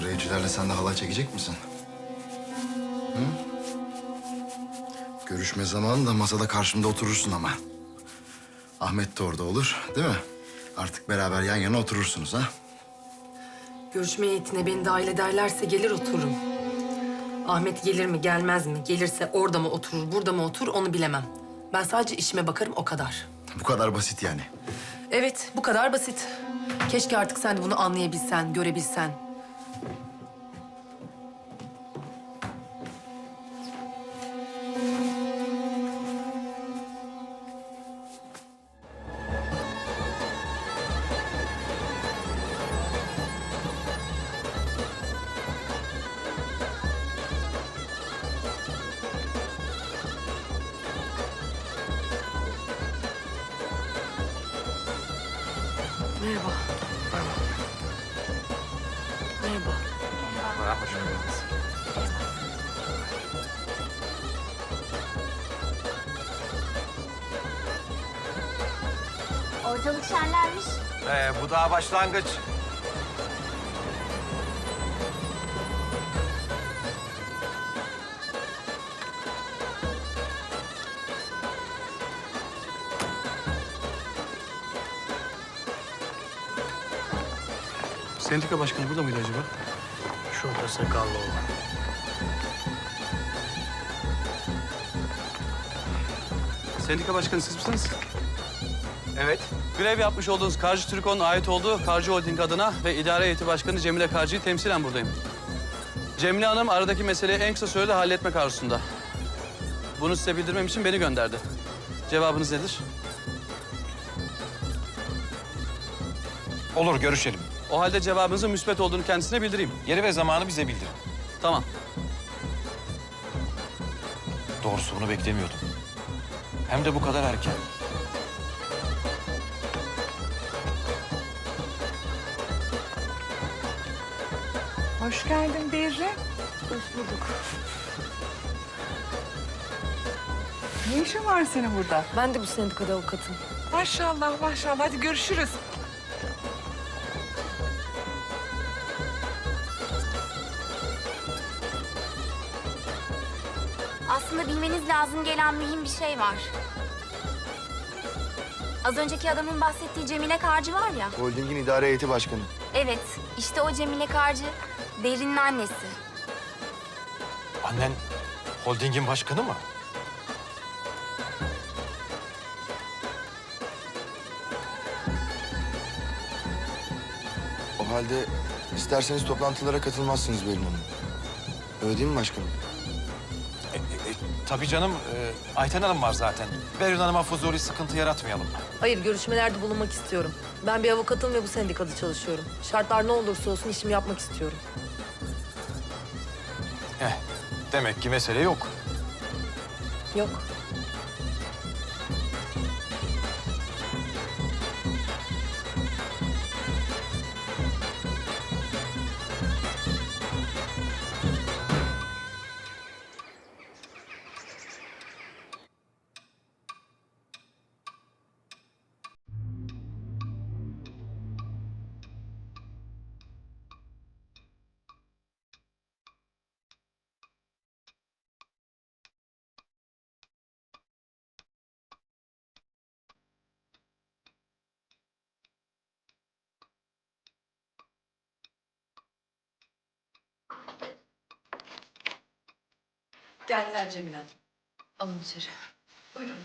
Grevcilerle sen de halay çekecek misin? Hı? Görüşme zamanı da masada karşımda oturursun ama. Ahmet de orada olur, değil mi? Artık beraber yan yana oturursunuz ha? Görüşme heyetine beni dahil ederlerse gelir otururum. Ahmet gelir mi gelmez mi? Gelirse orada mı oturur, burada mı oturur onu bilemem. Ben sadece işime bakarım o kadar. Bu kadar basit yani. Evet bu kadar basit. Keşke artık sen de bunu anlayabilsen, görebilsen. Merhaba. Merhaba. Ortalık şenlenmiş. Ee, bu daha başlangıç. Sendika başkanı burada mıydı acaba? Şurada sakallı olan. Sendika başkanı siz misiniz? Evet. Grev yapmış olduğunuz Karcı Türko'nun ait olduğu Karcı Holding adına ve idare heyeti başkanı Cemile Karcı'yı temsilen buradayım. Cemile Hanım aradaki meseleyi en kısa sürede halletmek arzusunda. Bunu size bildirmem için beni gönderdi. Cevabınız nedir? Olur görüşelim. O halde cevabınızın müsbet olduğunu kendisine bildireyim. Yeri ve zamanı bize bildirin. Tamam. Doğrusu bunu beklemiyordum. Hem de bu kadar erken. Hoş geldin Berri. Hoş bulduk. Ne işin var senin burada? Ben de bu sendikada avukatım. Maşallah maşallah. Hadi görüşürüz. Aslında bilmeniz lazım gelen mühim bir şey var. Az önceki adamın bahsettiği Cemile Karcı var ya. Holding'in idare heyeti başkanı. Evet, işte o Cemile Karcı Derin'in annesi. Annen holdingin başkanı mı? O halde isterseniz toplantılara katılmazsınız Berin Hanım. Öyle değil mi başkanım? Tabii canım. e, Ayten Hanım var zaten. Berin Hanım'a fuzuli sıkıntı yaratmayalım. Hayır görüşmelerde bulunmak istiyorum. Ben bir avukatım ve bu sendikada çalışıyorum. Şartlar ne olursa olsun işimi yapmak istiyorum. Eh, demek ki mesele yok. Yok. Geldiler Cemile Hanım. Alın içeri. Buyurun.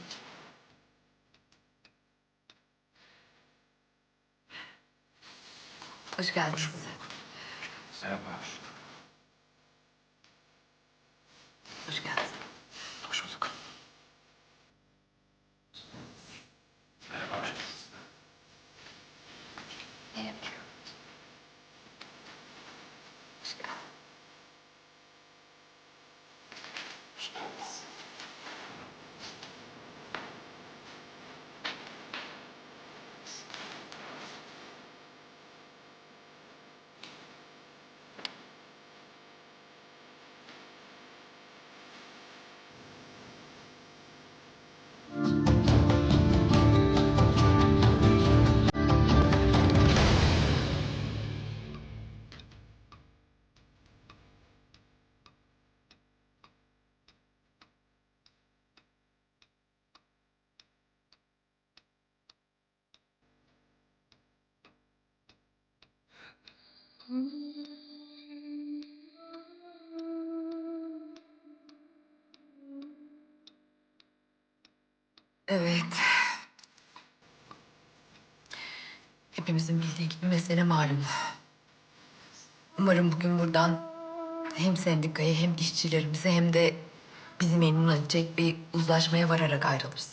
Hoş geldiniz. Merhaba. Hoş geldiniz. Evet. Hepimizin bildiği gibi mesele malum. Umarım bugün buradan hem sendikayı hem işçilerimizi hem de bizi memnun edecek bir uzlaşmaya vararak ayrılırız.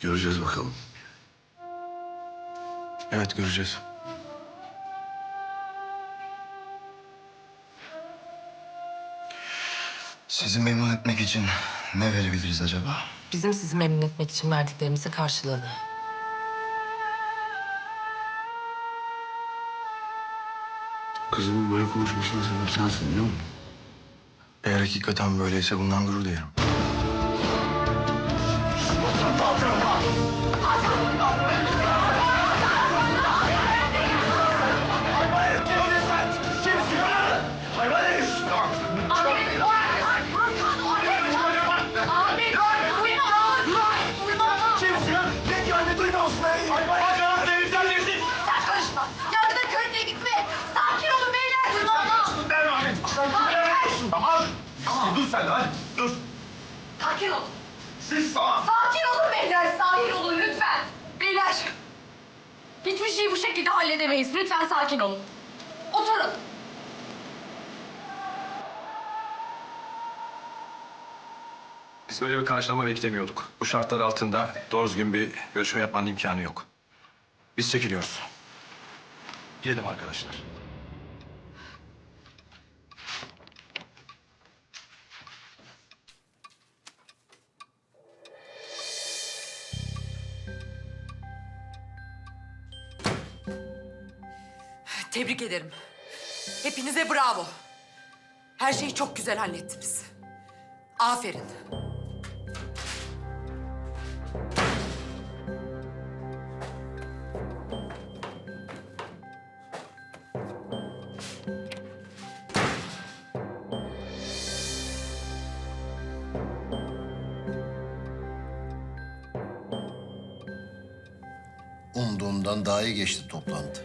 Göreceğiz bakalım. Evet göreceğiz. Sizi memnun etmek için ne verebiliriz acaba? Bizim sizi memnun etmek için verdiklerimizi karşılığını. Kızımın böyle konuşmasına sebep sensin değil mi? Eğer hakikaten böyleyse bundan gurur duyarım. Sakin olun. Sakin olun beyler. Sakin olun lütfen. Beyler. Hiçbir şeyi bu şekilde halledemeyiz. Lütfen sakin olun. Oturun. Biz böyle bir karşılama beklemiyorduk. Bu şartlar altında doğru düzgün bir görüşme yapmanın imkanı yok. Biz çekiliyoruz. Gidelim arkadaşlar. Tebrik ederim. Hepinize bravo. Her şeyi çok güzel hallettiniz. Aferin. Umduğumdan daha iyi geçti toplantı.